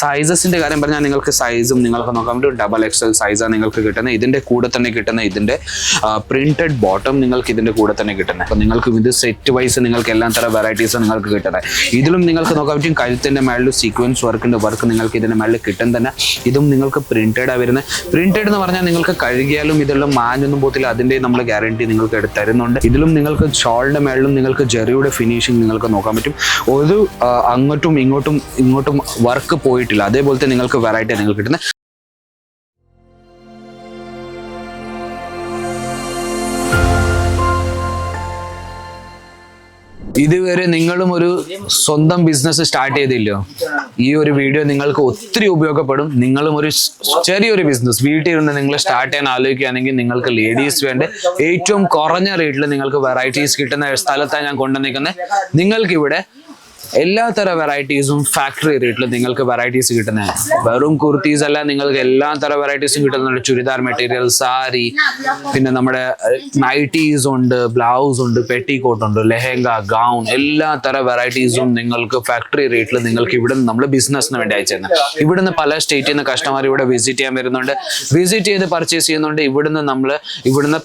സൈസസിന്റെ കാര്യം പറഞ്ഞാൽ നിങ്ങൾക്ക് സൈസും നിങ്ങൾക്ക് നോക്കാൻ ഡബിൾ എക്സൽ സൈസാണ് നിങ്ങൾക്ക് കിട്ടുന്നത്. ഇതിന്റെ കൂടെ തന്നെ കിട്ടുന്ന ഇതിന്റെ പ്രിന്റഡ് ബോട്ടം നിങ്ങൾക്ക് ഇതിന്റെ കൂടെ തന്നെ കിട്ടുന്നത്. അപ്പൊ നിങ്ങൾക്ക് ഇത് സെറ്റ് വൈസ് നിങ്ങൾക്ക് എല്ലാ തരം വെറൈറ്റീസ് നിങ്ങൾക്ക് കിട്ടുന്നത്. ഇതിലും നിങ്ങൾക്ക് നോക്കാൻ പറ്റും കഴുത്തിന്റെ മേളിൽ സീക്വൻസ് വർക്കിന്റെ വർക്ക് നിങ്ങൾക്ക് ഇതിന്റെ മേളിൽ കിട്ടും തന്നെ. ഇതും നിങ്ങൾക്ക് പ്രിന്റഡ് ആ വരുന്നത്. പ്രിന്റഡ് എന്ന് പറഞ്ഞാൽ നിങ്ങൾക്ക് കഴുകിയാലും ഇതെല്ലാം മാഞ്ഞൊന്നും പോത്തില്ല അതിന്റെ നമ്മൾ ഗ്യാരണ്ടി നിങ്ങൾക്ക് എടുത്തരുന്നുണ്ട് ഇതിലും നിങ്ങൾക്ക് ഷോളിന്റെ മേളിലും നിങ്ങൾക്ക് ജെറിയുടെ ഫിനിഷിംഗ് നിങ്ങൾക്ക് നോക്കാൻ പറ്റും. ഒരു അങ്ങോട്ടും ഇങ്ങോട്ടും ഇങ്ങോട്ടും വർക്ക് പോയിട്ടില്ല അതേപോലത്തെ നിങ്ങൾക്ക് വെറൈറ്റി നിങ്ങൾക്ക് കിട്ടുന്നത്. ഇതുവരെ നിങ്ങളും ഒരു സ്വന്തം ബിസിനസ് സ്റ്റാർട്ട് ചെയ്തില്ലോ ഈ ഒരു വീഡിയോ നിങ്ങൾക്ക് ഒത്തിരി ഉപയോഗപ്പെടും. നിങ്ങളും ഒരു ചെറിയൊരു ബിസിനസ് വീട്ടിൽ ഇരുന്ന് നിങ്ങൾ സ്റ്റാർട്ട് ചെയ്യാൻ ആലോചിക്കുകയാണെങ്കിൽ നിങ്ങൾക്ക് ലേഡീസ് വേണ്ട. ഏറ്റവും കുറഞ്ഞ റേറ്റിൽ നിങ്ങൾക്ക് വെറൈറ്റീസ് കിട്ടുന്ന സ്ഥലത്താണ് ഞാൻ കൊണ്ടുവന്നിരിക്കുന്നത്. നിങ്ങൾക്ക് ഇവിടെ എല്ലാ തരം വെറൈറ്റീസും ഫാക്ടറി റേറ്റിൽ നിങ്ങൾക്ക് വെറൈറ്റീസ് കിട്ടുന്നത് വെറും കുർത്തീസ് അല്ല നിങ്ങൾക്ക് എല്ലാ തരം വെറൈറ്റീസും കിട്ടുന്നുണ്ട് ചുരിദാർ മെറ്റീരിയൽ സാരി പിന്നെ നമ്മുടെ നൈറ്റീസ് ഉണ്ട് ബ്ലൗസ് ഉണ്ട് പെട്ടിക്കോട്ട് ഉണ്ട് ലെഹങ്ക ഗൗൺ എല്ലാ തര വെറൈറ്റീസും നിങ്ങൾക്ക് ഫാക്ടറി റേറ്റിൽ നിങ്ങൾക്ക് ഇവിടെ നിന്ന് നമ്മൾ ബിസിനസ്സിന് വേണ്ടി അയച്ചിരുന്നത് ഇവിടുന്ന് പല സ്റ്റേറ്റിൽ നിന്ന് കസ്റ്റമർ ഇവിടെ വിസിറ്റ് ചെയ്യാൻ വരുന്നുണ്ട്. വിസിറ്റ് ചെയ്ത് പർച്ചേസ് ചെയ്യുന്നുണ്ട്. ഇവിടുന്ന് നമ്മൾ ഇവിടുന്ന്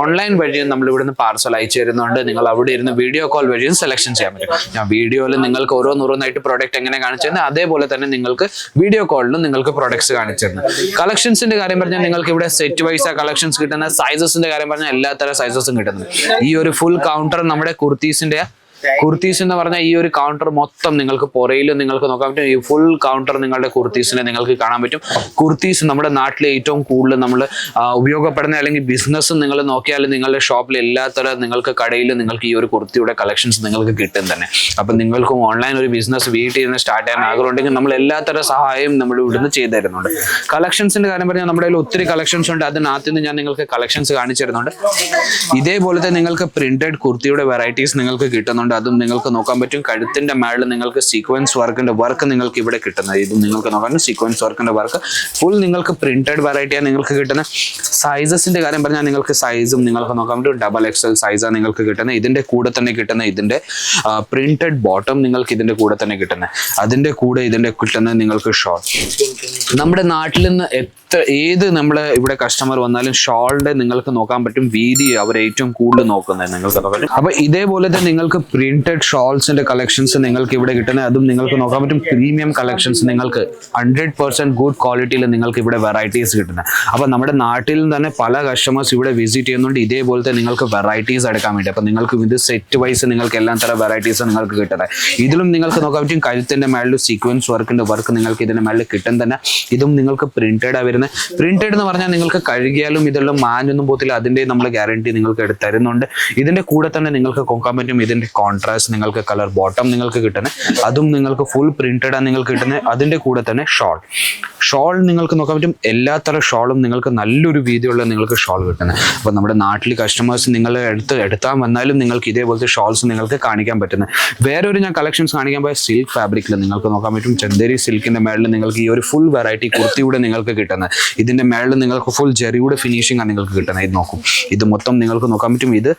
ഓൺലൈൻ വഴിയും നമ്മൾ ഇവിടുന്ന് പാർസൽ അയച്ചു തരുന്നുണ്ട്. നിങ്ങൾ അവിടെ ഇരുന്ന് വീഡിയോ കോൾ വഴിയും സെലക്ഷൻ ചെയ്യാൻ പറ്റും. ഞാൻ വീഡിയോയിൽ നിങ്ങൾക്ക് ഓരോന്നോരോന്നായിട്ട് പ്രോഡക്റ്റ് എങ്ങനെ കാണിച്ചു തന്നെ അതേപോലെ തന്നെ നിങ്ങൾക്ക് വീഡിയോ കോളിലും നിങ്ങൾക്ക് പ്രോഡക്ട്സ് കാണിച്ചു തരുന്നത് കളക്ഷൻസിന്റെ കാര്യം പറഞ്ഞാൽ നിങ്ങൾക്ക് ഇവിടെ സെറ്റ് വൈസ് കളക്ഷൻസ് കിട്ടുന്ന സൈസസിന്റെ കാര്യം പറഞ്ഞാൽ എല്ലാ തരം സൈസസും കിട്ടുന്നത് ഈ ഒരു ഫുൾ കൗണ്ടർ നമ്മുടെ കുർത്തീസിന്റെ കുർത്തീസ് എന്ന് പറഞ്ഞാൽ ഈ ഒരു കൗണ്ടർ മൊത്തം നിങ്ങൾക്ക് പുറയിലും നിങ്ങൾക്ക് നോക്കാൻ പറ്റും. ഈ ഫുൾ കൗണ്ടർ നിങ്ങളുടെ കുർത്തീസിനെ നിങ്ങൾക്ക് കാണാൻ പറ്റും. കുർത്തീസ് നമ്മുടെ നാട്ടിലെ ഏറ്റവും കൂടുതൽ നമ്മൾ ഉപയോഗപ്പെടുന്ന അല്ലെങ്കിൽ ബിസിനസ് നിങ്ങൾ നോക്കിയാൽ നിങ്ങളുടെ ഷോപ്പിൽ എല്ലാത്തരം നിങ്ങൾക്ക് കടയിൽ നിങ്ങൾക്ക് ഈ ഒരു കുർത്തിയുടെ കളക്ഷൻസ് നിങ്ങൾക്ക് കിട്ടും തന്നെ. അപ്പം നിങ്ങൾക്കും ഓൺലൈൻ ഒരു ബിസിനസ് വീട്ടിൽ നിന്ന് സ്റ്റാർട്ട് ചെയ്യാൻ ആഗ്രഹമുണ്ടെങ്കിൽ നമ്മൾ എല്ലാത്തരം സഹായം നമ്മൾ ഇവിടുന്ന് ചെയ്തു തരുന്നുണ്ട്. കളക്ഷൻസിന്റെ കാര്യം പറഞ്ഞാൽ നമ്മുടെ കയ്യിൽ ഒത്തിരി കളക്ഷൻസ് ഉണ്ട്. അതിനകത്ത് നിന്ന് ഞാൻ നിങ്ങൾക്ക് കളക്ഷൻസ് കാണിച്ചു തരുന്നുണ്ട്. ഇതേപോലത്തെ നിങ്ങൾക്ക് പ്രിന്റഡ് കുർത്തിയുടെ വെറൈറ്റീസ് നിങ്ങൾക്ക് കിട്ടുന്നുണ്ട്. അതും നിങ്ങൾക്ക് നോക്കാൻ പറ്റും. കഴുത്തിന്റെ മേളിൽ നിങ്ങൾക്ക് സീക്വൻസ് വർക്കിന്റെ വർക്ക് നിങ്ങൾക്ക് ഇവിടെ കിട്ടുന്നത്. ഇതും നിങ്ങൾക്ക് നോക്കാൻ സീക്വൻസ് വർക്കിന്റെ വർക്ക് ഫുൾ നിങ്ങൾക്ക് പ്രിന്റഡ് വെറൈറ്റിയാണ് നിങ്ങൾക്ക് കിട്ടുന്ന സൈസസിന്റെ കാര്യം പറഞ്ഞാൽ നിങ്ങൾക്ക് സൈസും നിങ്ങൾക്ക് നോക്കാൻ പറ്റും. ഡബിൾ എക്സൽ സൈസാണ് നിങ്ങൾക്ക് കിട്ടുന്നത്. ഇതിന്റെ കൂടെ തന്നെ കിട്ടുന്ന ഇതിന്റെ പ്രിന്റഡ് ബോട്ടം നിങ്ങൾക്ക് ഇതിന്റെ കൂടെ തന്നെ കിട്ടുന്നത്. അതിന്റെ കൂടെ ഇതിന്റെ കിട്ടുന്നത് നിങ്ങൾക്ക് ഷോർട്ട് നമ്മുടെ നാട്ടിൽ നിന്ന് എത്ര ഏത് നമ്മളെ ഇവിടെ കസ്റ്റമർ വന്നാലും ഷോളിന്റെ നിങ്ങൾക്ക് നോക്കാൻ പറ്റും. വീതി അവർ ഏറ്റവും കൂടുതൽ നോക്കുന്നത് നിങ്ങൾക്ക് അപ്പൊ തന്നെ നിങ്ങൾക്ക് പ്രിന്റഡ് ഷോൾസിന്റെ കളക്ഷൻസ് നിങ്ങൾക്ക് ഇവിടെ കിട്ടുന്നത്. അതും നിങ്ങൾക്ക് നോക്കാൻ പറ്റും. പ്രീമിയം കളക്ഷൻസ് നിങ്ങൾക്ക് ഹൺഡ്രഡ് പെർസെന്റ് ഗുഡ് ക്വാളിറ്റിയിൽ നിങ്ങൾക്ക് ഇവിടെ വെറൈറ്റീസ് കിട്ടുന്നത്. അപ്പോൾ നമ്മുടെ നാട്ടിൽ നിന്ന് തന്നെ പല കസ്റ്റമേഴ്സ് ഇവിടെ വിസിറ്റ് ചെയ്യുന്നുണ്ട്. ഇതേപോലത്തെ നിങ്ങൾക്ക് വെറൈറ്റീസ് എടുക്കാൻ വേണ്ടി. അപ്പോൾ നിങ്ങൾക്ക് ഇത് സെറ്റ് വൈസ് നിങ്ങൾക്ക് എല്ലാ തരം വെറൈറ്റീസ് നിങ്ങൾക്ക് കിട്ടുന്നത്. ഇതിലും നിങ്ങൾക്ക് നോക്കാൻ പറ്റും. കഴുത്തിന്റെ മേളിൽ സീക്വൻസ് വർക്കിന്റെ വർക്ക് നിങ്ങൾക്ക് ഇതിന്റെ മേളിൽ കിട്ടും തന്നെ. ഇതും നിങ്ങൾക്ക് പ്രിന്റഡ് വരുന്നത്. പ്രിന്റഡ് എന്ന് പറഞ്ഞാൽ നിങ്ങൾക്ക് കഴുകിയാലും ഇതെല്ലാം മാഞ്ഞൊന്നും പോകത്തില്ല. അതിന്റെ നമ്മൾ ഗ്യാരണ്ടി നിങ്ങൾക്ക് എടുത്ത് തരുന്നുണ്ട് ഇതിന്റെ കൂടെ തന്നെ നിങ്ങൾക്ക് കൊക്കാൻ പറ്റും. ഇതിന്റെ കോൺട്രാസ്റ്റ് നിങ്ങൾക്ക് കളർ ബോട്ടം നിങ്ങൾക്ക് കിട്ടുന്നത് അതും നിങ്ങൾക്ക് ഫുൾ പ്രിന്റഡ് ആണ് നിങ്ങൾക്ക് കിട്ടുന്നത് അതിന്റെ കൂടെ തന്നെ ഷോൾ ഷോൾ നിങ്ങൾക്ക് നോക്കാൻ പറ്റും. എല്ലാ തരം ഷോളും നിങ്ങൾക്ക് നല്ലൊരു വീതിയുള്ള നിങ്ങൾക്ക് ഷോൾ കിട്ടുന്നത് അപ്പോൾ നമ്മുടെ നാട്ടിൽ കസ്റ്റമേഴ്സ് നിങ്ങളെ എടുത്ത് എടുത്താൽ വന്നാലും നിങ്ങൾക്ക് ഇതേപോലത്തെ ഷോൾസ് നിങ്ങൾക്ക് കാണിക്കാൻ പറ്റുന്നത് വേറെ ഒരു ഞാൻ കളക്ഷൻസ് കാണിക്കാൻ പോയ സിൽക്ക് ഫാബ്രിക്കിൽ നിങ്ങൾക്ക് നോക്കാൻ പറ്റും. ചന്ദേരി സിൽക്കിന്റെ മേളിൽ നിങ്ങൾക്ക് ഈ ഒരു ഫുൾ വെറൈറ്റി കുർത്തിയുടെ നിങ്ങൾക്ക് കിട്ടുന്നത് ഇതിന്റെ മേളിൽ നിങ്ങൾക്ക് ഫുൾ ജെറിയുടെ ഫിനിഷിംഗ് ആണ് നിങ്ങൾക്ക് കിട്ടുന്നത് ഇത് നോക്കും. ഇത് മൊത്തം നിങ്ങൾക്ക് നോക്കാൻ പറ്റും. ഇത്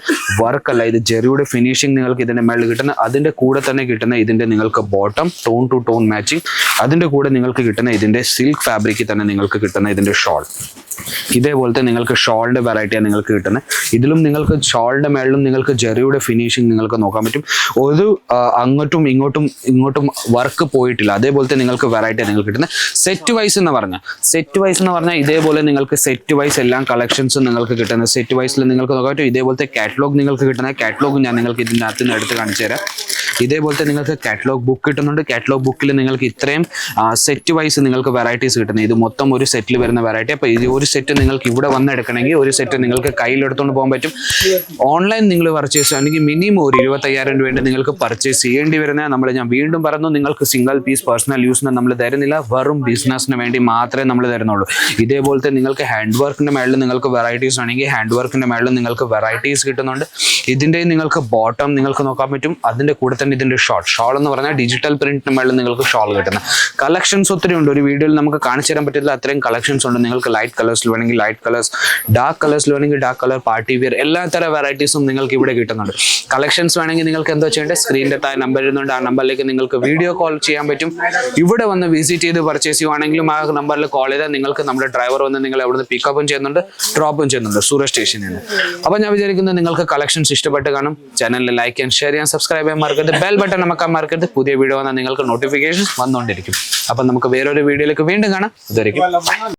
വർക്ക് അല്ല. ഇത് ജെറിയുടെ ഫിനിഷിംഗ് നിങ്ങൾക്ക് ഇതിന്റെ മേളിൽ കിട്ടുന്ന. അതിന്റെ കൂടെ തന്നെ കിട്ടുന്ന ഇതിന്റെ നിങ്ങൾക്ക് bottom tone to tone matching അതിന്റെ കൂടെ നിങ്ങൾക്ക് കിട്ടുന്ന ഇതിന്റെ സിൽക്ക് ഫാബ്രിക്കിൽ തന്നെ നിങ്ങൾക്ക് കിട്ടുന്ന ഇതിന്റെ ഷോൾ ഇതേപോലത്തെ നിങ്ങൾക്ക് ഷോളിന്റെ വെറൈറ്റിയാണ് നിങ്ങൾക്ക് കിട്ടുന്നത് ഇതിലും നിങ്ങൾക്ക് ഷോളിന്റെ മേളിലും നിങ്ങൾക്ക് ജെറിയുടെ ഫിനിഷിങ് നിങ്ങൾക്ക് നോക്കാൻ പറ്റും. ഒരു അങ്ങോട്ടും ഇങ്ങോട്ടും ഇങ്ങോട്ടും വർക്ക് പോയിട്ടില്ല. അതേപോലത്തെ നിങ്ങൾക്ക് വെറൈറ്റി നിങ്ങൾക്ക് കിട്ടുന്നത് സെറ്റ് വൈസ് എന്ന് പറഞ്ഞാൽ സെറ്റ് വൈസ് എന്ന് പറഞ്ഞാൽ ഇതേപോലെ നിങ്ങൾക്ക് സെറ്റ് വൈസ് എല്ലാം കളക്ഷൻസും നിങ്ങൾക്ക് കിട്ടുന്നത് സെറ്റ് വൈസിൽ നിങ്ങൾക്ക് നോക്കാൻ പറ്റും. ഇതേപോലത്തെ കാറ്റലോഗ് നിങ്ങൾക്ക് കിട്ടുന്ന. കാറ്റലോഗ് ഞാൻ നിങ്ങൾക്ക് ഇതിന്റെ അകത്ത് നിന്ന് എടുത്ത് കാണിച്ചു തരാം. ഇതേപോലത്തെ നിങ്ങൾക്ക് കാറ്റലോഗ് ബുക്ക് കിട്ടുന്നുണ്ട്. കാറ്റലോഗ് ബുക്കിൽ നിങ്ങൾക്ക് ഇത്രയും സെറ്റ് വൈസ് നിങ്ങൾക്ക് വെറൈറ്റീസ് കിട്ടുന്നത് ഇത് മൊത്തം ഒരു സെറ്റിൽ വരുന്ന വെറൈറ്റി അപ്പോൾ ഇത് ഒരു സെറ്റ് നിങ്ങൾക്ക് ഇവിടെ വന്നെടുക്കണമെങ്കിൽ ഒരു സെറ്റ് നിങ്ങൾക്ക് കയ്യിലെടുത്തുകൊണ്ട് പോകാൻ പറ്റും. ഓൺലൈൻ നിങ്ങൾ പർച്ചേസ് ആണെങ്കിൽ മിനിമം ഒരു ഇരുപത്തയ്യായിരം രൂപ നിങ്ങൾക്ക് പർച്ചേസ് ചെയ്യേണ്ടി വരുന്ന നമ്മൾ ഞാൻ വീണ്ടും പറഞ്ഞു നിങ്ങൾക്ക് സിംഗിൾ പീസ് പേഴ്സണൽ യൂസിന് നമ്മൾ തരുന്നില്ല. വെറും ബിസിനസ്സിന് വേണ്ടി മാത്രമേ നമ്മൾ തരുന്നുള്ളൂ. ഇതേപോലത്തെ നിങ്ങൾക്ക് ഹാൻഡ് വർക്കിന്റെ മേളിൽ നിങ്ങൾക്ക് വെറൈറ്റീസ് ആണെങ്കിൽ ഹാൻഡ് വർക്കിന്റെ മേളിൽ നിങ്ങൾക്ക് വെറൈറ്റീസ് കിട്ടുന്നുണ്ട്. ഇതിന്റെ നിങ്ങൾക്ക് ബോട്ടം നിങ്ങൾക്ക് നോക്കാൻ പറ്റും. അതിന്റെ കൂടെ തന്നെ ഇതിന്റെ ഷോർട്ട് ഷോൾ എന്ന് പറഞ്ഞാൽ ഡിജിറ്റൽ പ്രിന്റിന്റെ മേളിൽ നിങ്ങൾക്ക് ഷോൾ കിട്ടുന്നത്. കളക്ഷൻസ് ഒത്തിരി ഉണ്ട്. ഒരു വീഡിയോയിൽ നമുക്ക് കാണിച്ചു തരാൻ പറ്റില്ല. അത്രയും കളക്ഷൻസ് ഉണ്ട്. നിങ്ങൾക്ക് ലൈറ്റ് കളർ കളേഴ്സിൽ വേണമെങ്കിൽ ലൈറ്റ് കളേഴ്സ് ഡാർക്ക് കളേഴ്സിൽ വേണമെങ്കിൽ ഡാർക്ക് കളർ പാർട്ടി വിയർ എല്ലാ തരം വെറൈറ്റീസും നിങ്ങൾക്ക് ഇവിടെ കിട്ടുന്നുണ്ട്. കളക്ഷൻസ് വേണമെങ്കിൽ നിങ്ങൾക്ക് എന്തോ ചെയ്യേണ്ടത് സ്ക്രീനിന്റെ താഴെ നമ്പർ ഇരുന്നുണ്ട് ആ നമ്പറിലേക്ക് നിങ്ങൾക്ക് വീഡിയോ കോൾ ചെയ്യാൻ പറ്റും. ഇവിടെ വന്ന് വിസിറ്റ് ചെയ്ത് പർച്ചേസ് ചെയ്യുവാണെങ്കിലും ആ നമ്പറിൽ കോൾ ചെയ്താൽ നിങ്ങൾക്ക് നമ്മുടെ ഡ്രൈവർ വന്ന് നിങ്ങൾ അവിടുന്ന് പിക്കപ്പും ചെയ്യുന്നുണ്ട് ഡ്രോപ്പും ചെയ്യുന്നുണ്ട്. സൂര്യ സ്റ്റേഷനിൽ നിന്ന്. അപ്പോൾ ഞാൻ വിചാരിക്കുന്നത് നിങ്ങൾക്ക് കളക്ഷൻസ് ഇഷ്ടപ്പെട്ട് കാണും. ചാനലിൽ ലൈക്ക് ആൻഡ് ഷെയർ ചെയ്യാൻ സബ്സ്ക്രൈബ് ചെയ്യാൻ മറക്കരുത്. ബെൽ ബട്ടൺ നമുക്ക് മറക്കരുത്. പുതിയ വീഡിയോ വന്നാൽ നിങ്ങൾക്ക് നോട്ടിഫിക്കേഷൻ വന്നുകൊണ്ടിരിക്കും. അപ്പം നമുക്ക് വേറൊരു വീഡിയോയിലേക്ക് വീണ്ടും കാണാം. ഇതായിരിക്കും